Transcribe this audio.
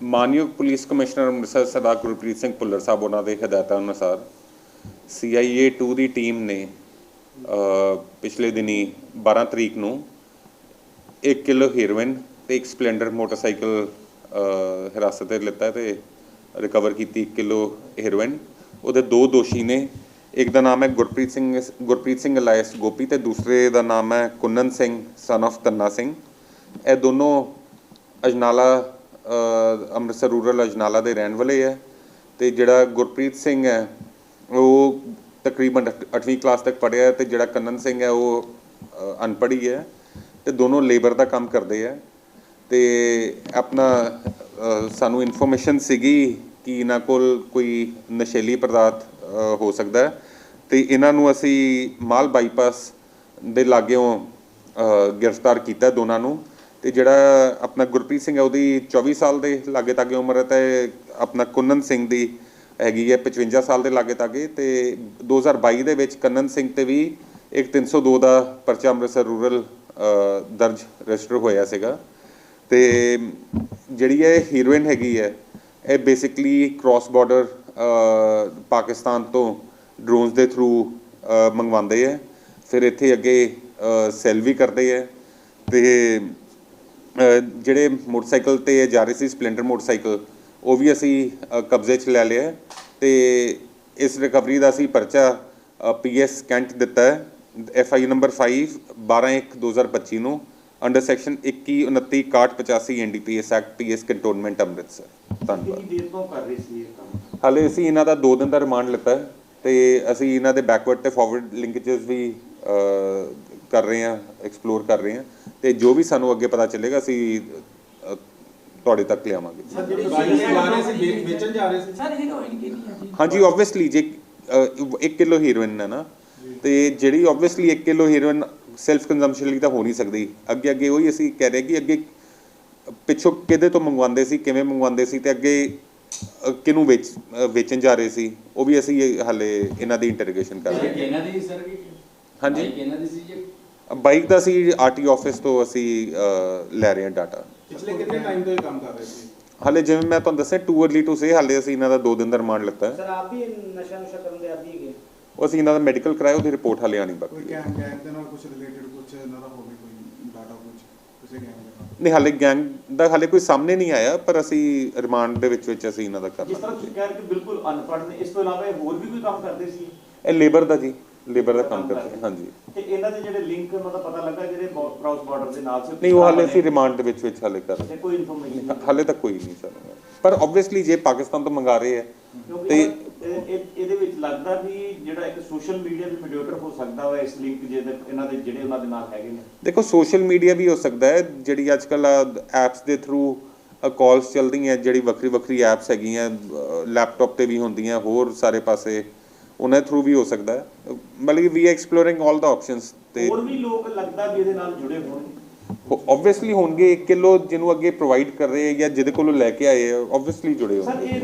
ਮਾਨਯੋਗ police commissioner Amritsar Sardar Gurpreet Singh Bhullar Sahib, ਉਹਨਾਂ ਦੇ ਹਦਾਇਤਾਂ ਅਨੁਸਾਰ CIA 2 ਦੀ ਟੀਮ ਨੇ ਪਿਛਲੇ ਦਿਨੀ 12 ਤਰੀਕ ਨੂੰ 1 ਕਿਲੋ ਹੀਰੋਇਨ ਤੇ ਇੱਕ ਸਪਲੈਂਡਰ ਮੋਟਰਸਾਈਕਲ ਹਿਰਾਸਤ ਤੇ ਲਿੱਤਾ ਤੇ ਰਿਕਵਰ ਕੀਤੀ 1 ਕਿਲੋ ਹੀਰੋਇਨ ਉਹਦੇ ਦੋ ਦੋਸ਼ੀ ਨੇ, ਇੱਕ ਦਾ ਨਾਮ ਹੈ ਗੁਰਪ੍ਰੀਤ ਸਿੰਘ ਗੁਰਪ੍ਰੀਤ ਸਿੰਘ ਅਲਾਇਸ ਗੋਪੀ ਤੇ ਦੂਸਰੇ ਦਾ ਨਾਮ ਹੈ ਕੁੰਨਨ ਸਿੰਘ ਸਨ of ਤੰਨਾ ਸਿੰਘ। ਇਹ ਦੋਨੋਂ ਅਜਨਾਲਾ ਅੰਮ੍ਰਿਤਸਰ ਰੂਰਲ ਅਜਨਾਲਾ ਦੇ ਰਹਿਣ ਵਾਲੇ ਹੈ ਤੇ ਜਿਹੜਾ ਗੁਰਪ੍ਰੀਤ ਸਿੰਘ ਹੈ, ਉਹ ਤਕਰੀਬਨ 8ਵੀਂ ਕਲਾਸ ਤੱਕ ਪੜ੍ਹਿਆ ਹੈ ਤੇ ਜਿਹੜਾ ਕੰਨਨ ਸਿੰਘ ਹੈ, ਉਹ ਅਨਪੜ੍ਹੀ ਹੈ ਤੇ ਦੋਨੋਂ ਲੇਬਰ ਦਾ ਕੰਮ ਕਰਦੇ ਆ ਤੇ ਆਪਣਾ ਸਾਨੂੰ ਇਨਫੋਰਮੇਸ਼ਨ ਸੀਗੀ ਕਿ ਇਹਨਾਂ ਕੋਲ ਕੋਈ ਨਸ਼ੀਲੀ ਪਦਾਰਥ ਹੋ ਸਕਦਾ ਹੈ ਤੇ ਇਹਨਾਂ ਨੂੰ ਅਸੀਂ ਮਾਲ ਬਾਈਪਾਸ ਦੇ ਲਾਗਿਓਂ ਗ੍ਰਿਫਤਾਰ ਕੀਤਾ ਦੋਨਾਂ ਨੂੰ ਤੇ ਜਿਹੜਾ ਆਪਣਾ ਗੁਰਪ੍ਰੀਤ ਸਿੰਘ ਹੈ ਉਹਦੀ 24 ਸਾਲ ਦੇ ਲਾਗੇ ਤਾਗੇ ਉਮਰ ਹੈ ਤੇ ਆਪਣਾ ਕੁੰਨਨ ਸਿੰਘ ਦੀ ਹੈਗੀ ਹੈ 55 ਸਾਲ ਦੇ ਲਾਗੇ ਤਾਗੇ ਤੇ 2022 ਦੇ ਵਿੱਚ ਕੰਨਨ ਸਿੰਘ ਤੇ ਵੀ ਇੱਕ 302 ਦਾ ਪਰਚਾ ਅੰਮ੍ਰਿਤਸਰ ਰੂਰਲ ਦਰਜ ਰਜਿਸਟਰ ਹੋਇਆ ਸੀਗਾ। ਤੇ ਜਿਹੜੀ ਇਹ ਹੀਰੋਇਨ ਹੈਗੀ ਹੈ, ਇਹ ਬੇਸਿਕਲੀ ਕ੍ਰਾਸ ਬਾਰਡਰ ਪਾਕਿਸਤਾਨ ਤੋਂ ਡਰੋਨਸ ਦੇ ਥਰੂ ਮੰਗਵਾਉਂਦੇ ਆ ਫਿਰ ਇੱਥੇ ਅੱਗੇ ਸੈਲ ਵੀ ਕਰਦੇ ਆ ਤੇ ਜਿਹੜੇ ਮੋਟਰਸਾਈਕਲ ਤੇ ਜਾ ਰਹੇ ਸੀ ਸਪਲੈਂਡਰ ਮੋਟਰਸਾਈਕਲ ਉਹ ਵੀ ਅਸੀਂ ਕਬਜ਼ੇ 'ਚ ਲੈ ਲਿਆ ਤੇ ਇਸ ਰਿਕਵਰੀ ਦਾ ਅਸੀਂ ਪਰਚਾ ਪੀਐਸ ਕੈਂਟ ਦਿੱਤਾ ਹੈ। ਐਫ ਆਈ ਨੰਬਰ 5 12/1/2025 ਨੂੰ under section 21 29 61 85 NDPS act PS cantonment Amritsar. ਧੰਨਵਾਦ। ਕਿੰਨੀ ਦੇਰ ਤੋਂ ਕਰ ਰਹੇ ਸੀ ਇਹ ਕੰਮ? ਹਾਲੇ ਅਸੀਂ ਇਹਨਾਂ ਦਾ 2 ਦਿਨ ਦਾ ਰਿਮਾਂਡ ਲਿੱਤਾ ਤੇ ਅਸੀਂ ਇਹਨਾਂ ਦੇ ਬੈਕਵਰਡ ਤੇ ਫਾਰਵਰਡ ਲਿੰਕੇजेस ਵੀ ਕਰ ਰਹੇ ਹਾਂ ਐਕਸਪਲੋਰ ਕਰ ਰਹੇ ਹਾਂ ਤੇ ਜੋ ਵੀ ਸਾਨੂੰ ਅੱਗੇ ਪਤਾ ਚੱਲੇਗਾ ਅਸੀਂ ਤੁਹਾਡੇ ਤੱਕ ਲਿਆਵਾਂਗੇ। ਸਰ ਜਿਹੜੀ ਬਾਈਕ ਚਲਾ ਰਹੇ ਸੀ ਵੇ- ਵੇਚਣ ਜਾ ਰਹੇ ਸੀ? ਸਰ ਹੀਰੋਇਨ ਕਿੰਨੀ ਹੈ ਜੀ? ਹਾਂਜੀ ਆਬਵੀਅਸਲੀ ਜੇ 1 ਕਿਲੋ ਹੀਰੋਇਨ ਹੈ ਨਾ ਤੇ ਜਿਹੜੀ obviously 1 kilo heroin self consumption ਲਈ ਤਾਂ ਹੋ ਨਹੀਂ ਸਕਦੀ। ਅੱਗੇ ਅੱਗੇ ਉਹੀ ਅਸੀਂ ਕਹਿ ਰਹੇ ਕਿ ਅੱਗੇ ਪਿੱਛੋਂ ਕਿਹਦੇ ਤੋਂ ਮੰਗਵਾਉਂਦੇ ਸੀ ਕਿਵੇਂ ਮੰਗਵਾਉਂਦੇ ਸੀ ਤੇ ਅੱਗੇ ਅ, ਕਿਹਨੂੰ ਵੇਚ ਵੇਚਣ ਜਾ ਰਹੇ ਸੀ ਉਹ ਵੀ ਅਸੀਂ ਹਾਲੇ ਇਹਨਾਂ ਦੀ ਇੰਟਰੋਗੇਸ਼ਨ ਕਰ ਰਹੇ ਇਹਨਾਂ ਦੀ ਸਰ ਹਾਂਜੀ। ਇਹਨਾਂ ਦੀ ਸੀ ਜੀ? ਹਾਂ ਬਾਈਕ ਦਾ ਅਸੀਂ ਆਰਟੀ ਆਫਿਸ ਤੋਂ ਅਸੀਂ ਲੈ ਰਹੇ ਹਾਂ ਡਾਟਾ ਪਿਛਲੇ ਕਿੰਨੇ ਟਾਈਮ ਤੋਂ ਇਹ ਕੰਮ ਕਰ ਰਹੇ ਸੀ? ਹਾਲੇ ਜਿਵੇਂ ਮੈਂ ਤੁਹਾਨੂੰ ਦੱਸਿਆ ਟੂ ਅਰਲੀ ਟੂ ਸੇ ਹਾਲੇ ਅਸੀਂ ਇਹਨਾਂ ਦਾ 2 ਦਿਨ ਦਾ ਰਿਮਾਂਡ ਲਿੱਤਾ। ਹੈ ਸਰ ਆਪ ਵੀ ਨਸ਼ਾ ਨੁਸ਼ਾ ਕਰਨ ਦੇ ਆਦੀ ਹੈਗੇ? ਉਹ ਅਸੀਂ ਇਹਨਾਂ ਦਾ ਮੈਡੀਕਲ ਕਰਾਇਆ ਉਹਦੀ ਰਿਪੋਰਟ ਹਾਲੇ ਆਣੀ ਕੋਈ ਬਾਕੀ ਹੈ। ਗੈਂਗ ਗੈਂਗ ਦੇ ਨਾਲ ਕੁਝ ਰਿਲੇਟਡ ਕੁਝ ਇਹਨਾਂ ਦਾ ਹੋਵੇ ਕੋਈ ਡਾਟਾ ਕੁਝ ਕਿਸੇ ਗੈਂਗ ਦੇ ਨਹੀਂ ਹਾਲੇ ਗੈਂਗ ਦਾ ਹਾਲੇ ਕੋਈ ਸਾਹਮਣੇ ਨਹੀਂ ਆਇਆ ਪਰ ਅਸੀਂ ਰਿਮਾਂਡ ਦੇ ਵਿੱਚ ਵਿੱਚ ਅਸੀਂ ਇਹਨਾਂ ਦਾ ਕਰ ਜਿਸ ਤਰ੍ਹਾਂ ਤੁਸੀਂ ਕਹਿ ਰਹੇ ਕਿ ਬਿਲਕੁਲ ਅਨਪੜ੍ਹ ਨੇ ਇਸ ਤੋਂ ਇਲਾਵਾ ਇਹ ਹੋਰ ਵੀ ਕੋਈ ਕੰਮ ਕਰਦੇ ਸੀ? ਇਹ ਲੇਬਰ ਦਾ ਜੀ। ਲੇਬਰ ਦਾ ਕੰਮ ਕਰਦੇ ਹਾਂਜੀ। ਤੇ ਇਹਨਾਂ ਦੇ ਜਿਹੜੇ ਲਿੰਕ ਉਹਨਾਂ ਦਾ ਪਤਾ ਲੱਗਾ ਜਿਹੜੇ ਕ੍ਰਾਸ ਬਾਰਡਰ ਦੇ ਨਾਲ ਸੀ ਨਹੀਂ ਉਹ ਹਾਲੇ ਅਸੀਂ ਰਿਮਾਂਡ ਦੇ ਵਿੱਚ ਵਿੱਚ ਹਾਲੇ ਕਰ ਤੇ ਕੋਈ ਇਨਫੋਰਮੇਸ਼ਨ। ਹਾਲੇ ਤੱਕ ਕੋਈ ਨਹੀਂ ਸਾਨੂੰ। ਪਰ ਆਬਵੀਅਸਲੀ ਜੇ ਪਾਕਿਸਤਾਨ ਤੋਂ ਮੰਗਾ ਰਹੇ ਕਿਉਂਕਿ ਤੇ ਇਹ- ਇਹ- ਇਹਦੇ ਵਿੱਚ ਲੱਗਦਾ ਵੀ ਜਿਹੜਾ ਇੱਕ ਸੋਸ਼ਲ ਮੀਡੀਆ ਵੀ ਮੀਡੀਏਟਰ ਹੋ ਸਕਦਾ ਵਾ ਇਸ ਲਿੰਕ ਜਿਹਦੇ ਇਹਨਾਂ ਦੇ ਜਿਹੜੇ ਉਹਨਾਂ ਦੇ ਨਾਲ ਹੈਗੇ ਨੇ। ਦੇਖੋ ਸੋਸ਼ਲ ਮੀਡੀਆ ਵੀ ਹੋ ਸਕਦਾ ਹੈ ਜਿਹੜੀ ਅੱਜ ਕੱਲ ਐਪਸ ਦੇ ਥਰੂ ਕਾਲਸ ਚੱਲਦੀਆਂ ਜਿਹੜੀ ਵੱਖਰੀ ਵੱਖਰੀ ਐਪਸ ਹੈਗੀਆਂ ਲੈਪਟਾਪ ਤੇ ਵੀ ਹੁੰਦੀਆਂ ਹੋਰ ਸਾਰੇ ਪਾਸੇ ਉਹਨਾਂ ਦੇ ਥਰੂ ਵੀ ਹੋ ਸਕਦਾ ਹੈ। ਮਤਲਬ ਵੀ ਐਕਸਪਲੋਰਿੰਗ 올 ਦਾ ਆਪਸ਼ਨਸ ਤੇ ਹੋਰ ਵੀ ਲੋਕ ਲੱਗਦਾ ਵੀ ਇਹਦੇ ਨਾਲ ਜੁੜੇ ਹੋਣਗੇ ਆਬਵੀਅਸਲੀ ਹੋਣਗੇ 1 ਕਿਲੋ ਜਿਹਨੂੰ ਅੱਗੇ ਪ੍ਰੋਵਾਈਡ ਕਰ ਰਹੇ ਜਾਂ ਜਿਹਦੇ ਕੋਲੋਂ ਲੈ ਕੇ ਆਏ ਆਬਵੀਅਸਲੀ ਜੁੜੇ ਸਰ ਹੋਣਗੇ